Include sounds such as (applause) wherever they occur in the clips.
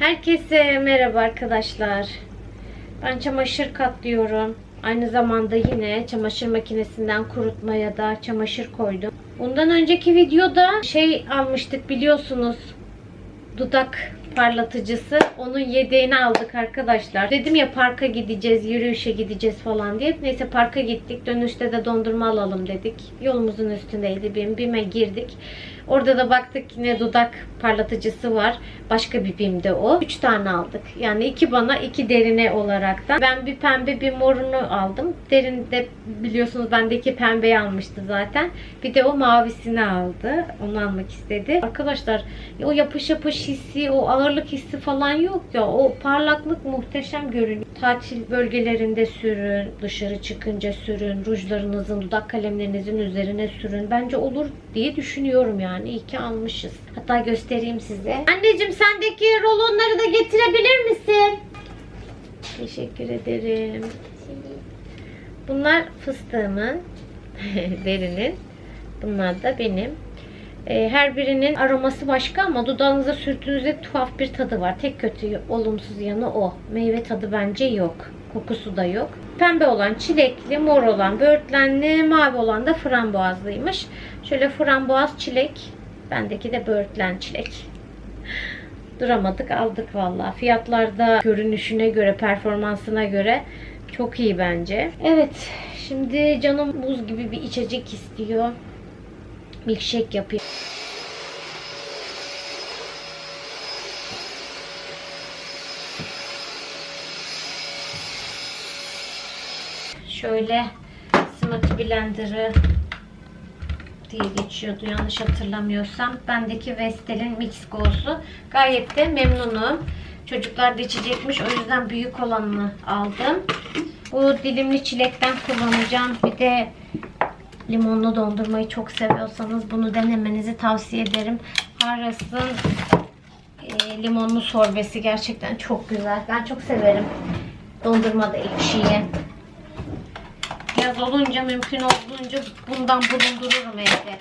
Herkese merhaba arkadaşlar. Ben çamaşır katlıyorum. Aynı zamanda yine çamaşır makinesinden kurutmaya da çamaşır koydum. Bundan önceki videoda şey almıştık biliyorsunuz. Dudak parlatıcısı. Onun yedeğini aldık arkadaşlar. Dedim ya parka gideceğiz, yürüyüşe gideceğiz falan diye. Neyse parka gittik. Dönüşte de dondurma alalım dedik. Yolumuzun üstündeydi. BİM. BİM'e girdik. Orada da baktık yine dudak parlatıcısı var. Başka bir BİM'de o. 3 tane aldık. Yani iki bana iki derine olarak da. Ben bir pembe bir morunu aldım. Derinde biliyorsunuz bendeki pembeyi almıştı zaten. Bir de o mavisini aldı. Onu almak istedi. Arkadaşlar o yapış yapış hissi, o ağırlık hissi falan yok ya. O parlaklık muhteşem görünüyor. Tatil bölgelerinde sürün, dışarı çıkınca sürün, rujlarınızın, dudak kalemlerinizin üzerine sürün. Bence olur diye düşünüyorum yani. İyi ki almışız. Hatta göstereyim size. Anneciğim sendeki rolonları da getirebilir misin? Teşekkür ederim. Bunlar fıstığımın, (laughs) derinin. Bunlar da benim. Ee, Her birinin aroması başka ama dudağınıza sürttüğünüzde tuhaf bir tadı var. Tek kötü olumsuz yanı o. Meyve tadı bence yok. Kokusu da yok. Pembe olan çilekli, mor olan böğürtlenli, mavi olan da frambuazlıymış. Şöyle frambuaz çilek. Bendeki de böğürtlen çilek. (laughs) Duramadık aldık valla. Fiyatlarda görünüşüne göre, performansına göre çok iyi bence. Evet. Şimdi canım buz gibi bir içecek istiyor. Milkshake yapayım. Şöyle smoothie blender'ı diye geçiyordu yanlış hatırlamıyorsam. Bendeki Vestel'in Mix Go'su. Gayet de memnunum. Çocuklar da içecekmiş. O yüzden büyük olanını aldım. Bu dilimli çilekten kullanacağım. Bir de limonlu dondurmayı çok seviyorsanız bunu denemenizi tavsiye ederim. Haras'ın e, limonlu sorbesi gerçekten çok güzel. Ben çok severim. Dondurma da ekşiyi. Yaz olunca mümkün olduğunca bundan bulundururum evde.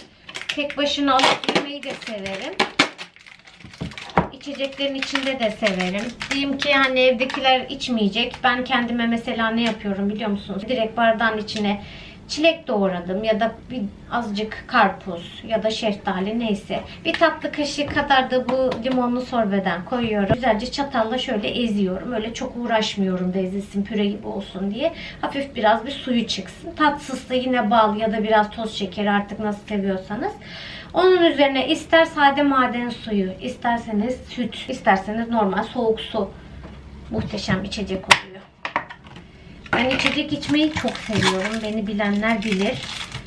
Tek başına alıp yemeyi de severim. İçeceklerin içinde de severim. Diyeyim ki hani evdekiler içmeyecek. Ben kendime mesela ne yapıyorum biliyor musunuz? Direkt bardağın içine çilek doğradım ya da bir azıcık karpuz ya da şeftali neyse. Bir tatlı kaşığı kadar da bu limonlu sorbeden koyuyorum. Güzelce çatalla şöyle eziyorum. Öyle çok uğraşmıyorum da ezilsin püre gibi olsun diye. Hafif biraz bir suyu çıksın. Tatsızsa yine bal ya da biraz toz şekeri artık nasıl seviyorsanız. Onun üzerine ister sade maden suyu, isterseniz süt, isterseniz normal soğuk su. Muhteşem içecek oluyor. Ben içecek içmeyi çok seviyorum. Beni bilenler bilir.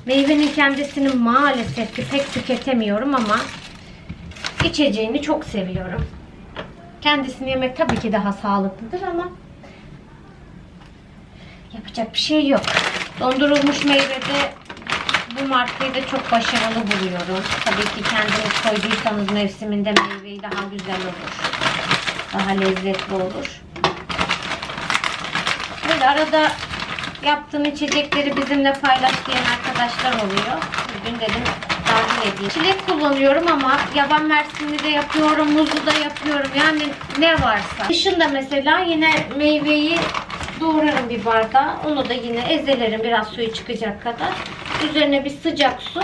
Meyvenin kendisini maalesef ki pek tüketemiyorum ama içeceğini çok seviyorum. Kendisini yemek tabii ki daha sağlıklıdır ama yapacak bir şey yok. Dondurulmuş meyvede bu markayı da çok başarılı buluyorum. Tabii ki kendiniz koyduysanız mevsiminde meyveyi daha güzel olur. Daha lezzetli olur. Böyle arada yaptığım içecekleri bizimle paylaş diyen arkadaşlar oluyor. Bugün dedim dahil edeyim. Çilek kullanıyorum ama yaban mersini de yapıyorum, muzlu da yapıyorum. Yani ne varsa. Dışında mesela yine meyveyi doğrarım bir bardağa. Onu da yine ezelerim biraz suyu çıkacak kadar. Üzerine bir sıcak su.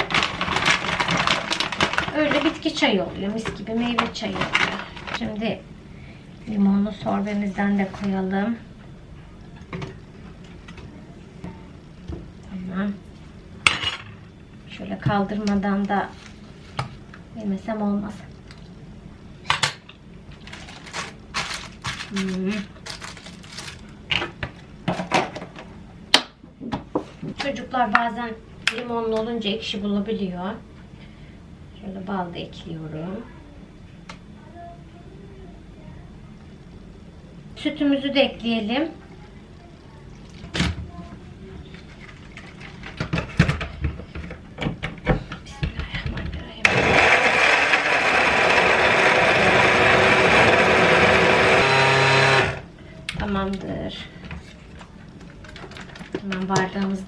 Öyle bitki çayı oluyor. Mis gibi meyve çayı oluyor. Şimdi limonlu sorbemizden de koyalım. Tamam. Şöyle kaldırmadan da yemesem olmaz. Hmm. Çocuklar bazen limonlu olunca ekşi bulabiliyor. Şöyle bal da ekliyorum. Sütümüzü de ekleyelim.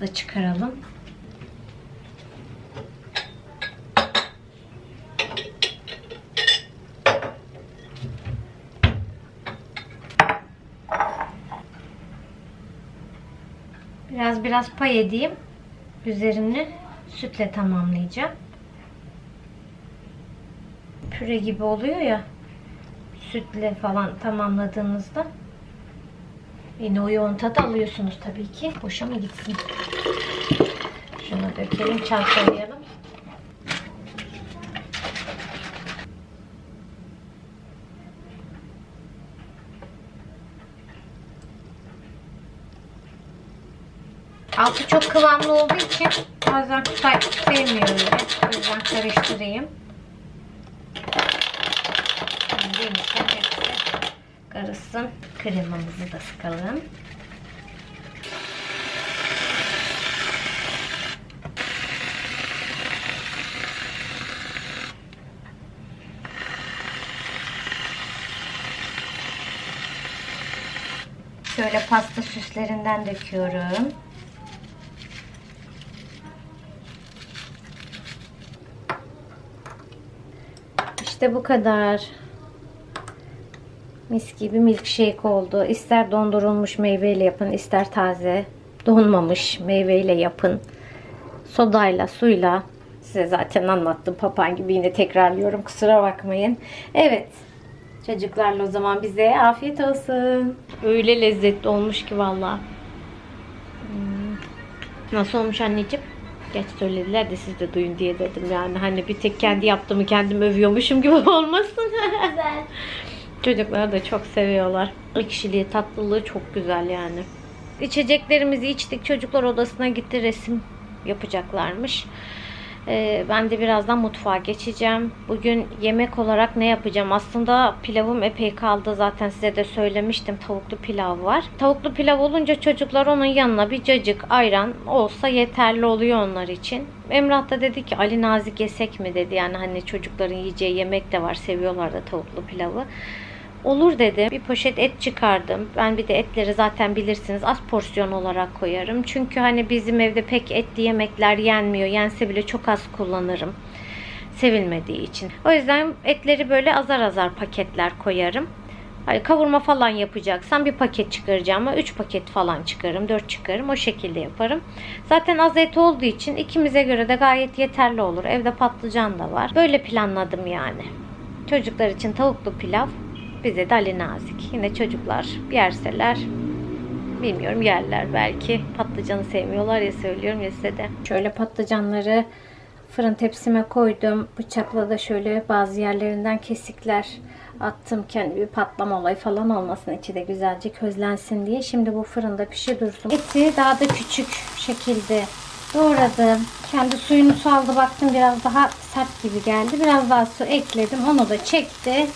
da çıkaralım. Biraz biraz pay edeyim. Üzerini sütle tamamlayacağım. Püre gibi oluyor ya. Sütle falan tamamladığınızda yine o yoğun tadı alıyorsunuz tabii ki. Boşa mı gitsin? Şunu dökelim, çalkalayalım. Altı çok kıvamlı olduğu için bazen sevmiyorum. O yüzden karıştırayım. Şimdi karışsın. Kremamızı da sıkalım. Şöyle pasta süslerinden döküyorum. İşte bu kadar. Mis gibi milkshake oldu. İster dondurulmuş meyveyle yapın, ister taze donmamış meyveyle yapın. Sodayla, suyla. Size zaten anlattım. Papan gibi yine tekrarlıyorum. Kusura bakmayın. Evet. Çocuklarla o zaman bize afiyet olsun. Öyle lezzetli olmuş ki valla. Hmm. Nasıl olmuş anneciğim? Geç söylediler de siz de duyun diye dedim yani. Hani bir tek kendi yaptığımı kendim övüyormuşum gibi (laughs) olmasın. Güzel. Çocuklar da çok seviyorlar. Ekşiliği, tatlılığı çok güzel yani. İçeceklerimizi içtik. Çocuklar odasına gitti resim yapacaklarmış. Ee, ben de birazdan mutfağa geçeceğim. Bugün yemek olarak ne yapacağım? Aslında pilavım epey kaldı. Zaten size de söylemiştim. Tavuklu pilav var. Tavuklu pilav olunca çocuklar onun yanına bir cacık ayran olsa yeterli oluyor onlar için. Emrah da dedi ki Ali Nazik yesek mi dedi. Yani hani çocukların yiyeceği yemek de var. Seviyorlar da tavuklu pilavı. Olur dedim. Bir poşet et çıkardım. Ben bir de etleri zaten bilirsiniz az porsiyon olarak koyarım. Çünkü hani bizim evde pek etli yemekler yenmiyor. Yense bile çok az kullanırım. Sevilmediği için. O yüzden etleri böyle azar azar paketler koyarım. Hani kavurma falan yapacaksam bir paket çıkaracağım ama 3 paket falan çıkarım, 4 çıkarım. O şekilde yaparım. Zaten az et olduğu için ikimize göre de gayet yeterli olur. Evde patlıcan da var. Böyle planladım yani. Çocuklar için tavuklu pilav, bize de Ali Nazik. Yine çocuklar yerseler bilmiyorum yerler belki. Patlıcanı sevmiyorlar ya söylüyorum ya size de. Şöyle patlıcanları fırın tepsime koydum. Bıçakla da şöyle bazı yerlerinden kesikler attım. Kendi bir patlama olayı falan olmasın. içi de güzelce közlensin diye. Şimdi bu fırında pişi dursun. Eti daha da küçük şekilde doğradım. Kendi suyunu saldı. Baktım biraz daha sert gibi geldi. Biraz daha su ekledim. Onu da çekti.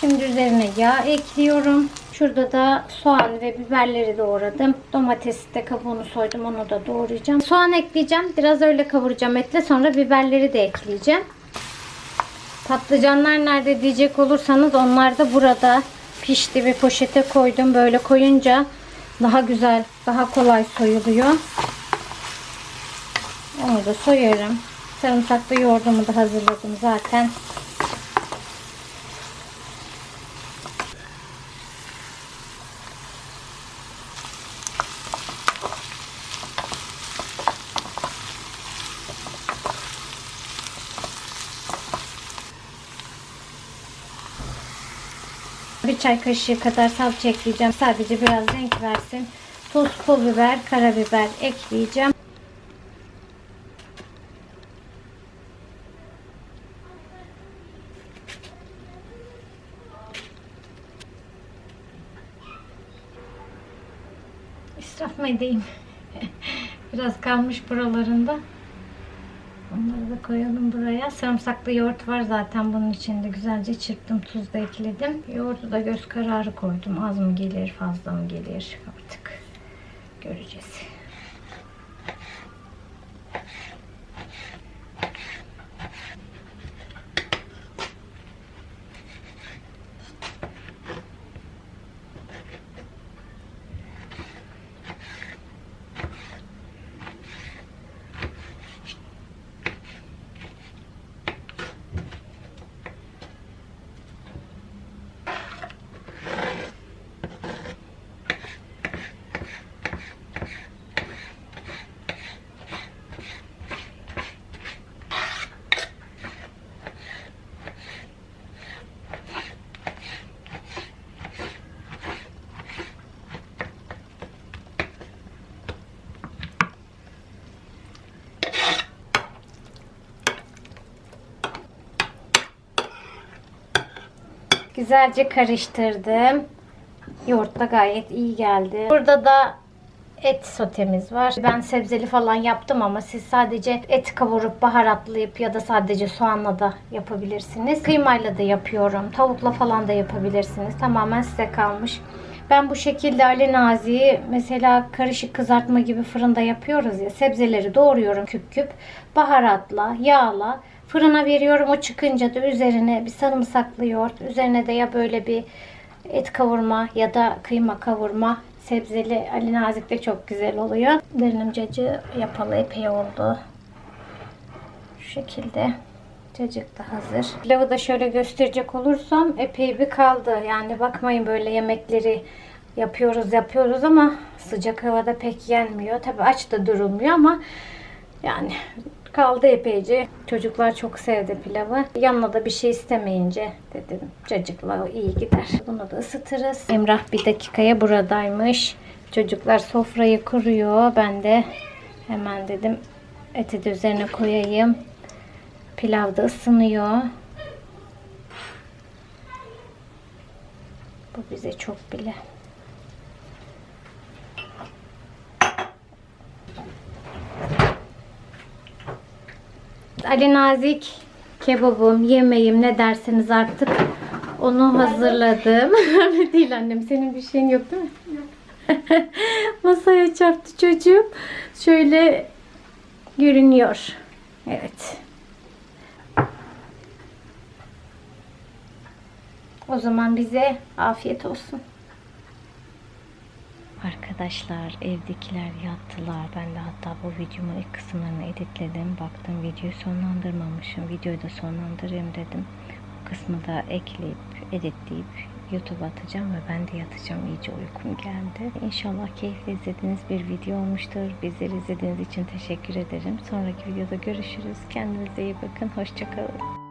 Şimdi üzerine yağ ekliyorum. Şurada da soğan ve biberleri doğradım. Domatesi de kabuğunu soydum. Onu da doğrayacağım. Soğan ekleyeceğim. Biraz öyle kavuracağım etle. Sonra biberleri de ekleyeceğim. Patlıcanlar nerede diyecek olursanız onlar da burada pişti. Bir poşete koydum. Böyle koyunca daha güzel, daha kolay soyuluyor. Onu da soyarım. Sarımsaklı yoğurdumu da hazırladım zaten. Bir çay kaşığı kadar salça ekleyeceğim. Sadece biraz renk versin. Tuz, pul biber, karabiber ekleyeceğim. İsraf mı edeyim? (laughs) Biraz kalmış buralarında. Onları da koyalım buraya. Sarımsaklı yoğurt var zaten bunun içinde. Güzelce çırptım. Tuz da ekledim. Yoğurdu da göz kararı koydum. Az mı gelir fazla mı gelir artık göreceğiz. Güzelce karıştırdım. Yoğurt da gayet iyi geldi. Burada da et sotemiz var. Ben sebzeli falan yaptım ama siz sadece et kavurup baharatlayıp ya da sadece soğanla da yapabilirsiniz. Kıymayla da yapıyorum. Tavukla falan da yapabilirsiniz. Tamamen size kalmış. Ben bu şekilde Ali Nazi'yi mesela karışık kızartma gibi fırında yapıyoruz ya. Sebzeleri doğruyorum küp küp. Baharatla, yağla fırına veriyorum. O çıkınca da üzerine bir sarımsaklı yoğurt. Üzerine de ya böyle bir et kavurma ya da kıyma kavurma sebzeli Ali Nazik de çok güzel oluyor. Derinim cacığı yapalı epey oldu. Şu şekilde cacık da hazır. Pilavı da şöyle gösterecek olursam epey bir kaldı. Yani bakmayın böyle yemekleri yapıyoruz yapıyoruz ama sıcak havada pek yenmiyor. Tabi aç da durulmuyor ama yani kaldı epeyce. Çocuklar çok sevdi pilavı. Yanına da bir şey istemeyince dedim cacıkla iyi gider. Bunu da ısıtırız. Emrah bir dakikaya buradaymış. Çocuklar sofrayı kuruyor. Ben de hemen dedim eti de üzerine koyayım. Pilav da ısınıyor. Bu bize çok bile. Ali Nazik kebabım, yemeğim ne derseniz artık onu hazırladım. (laughs) Öyle değil annem. Senin bir şeyin yok değil mi? (laughs) Masaya çarptı çocuğum. Şöyle görünüyor. Evet. O zaman bize afiyet olsun. Arkadaşlar evdekiler yattılar. Ben de hatta bu videomun ilk kısımlarını editledim. Baktım videoyu sonlandırmamışım. Videoyu da sonlandırayım dedim. Bu kısmı da ekleyip editleyip YouTube'a atacağım ve ben de yatacağım. İyice uykum geldi. İnşallah keyifle izlediğiniz bir video olmuştur. Bizleri izlediğiniz için teşekkür ederim. Sonraki videoda görüşürüz. Kendinize iyi bakın. Hoşçakalın.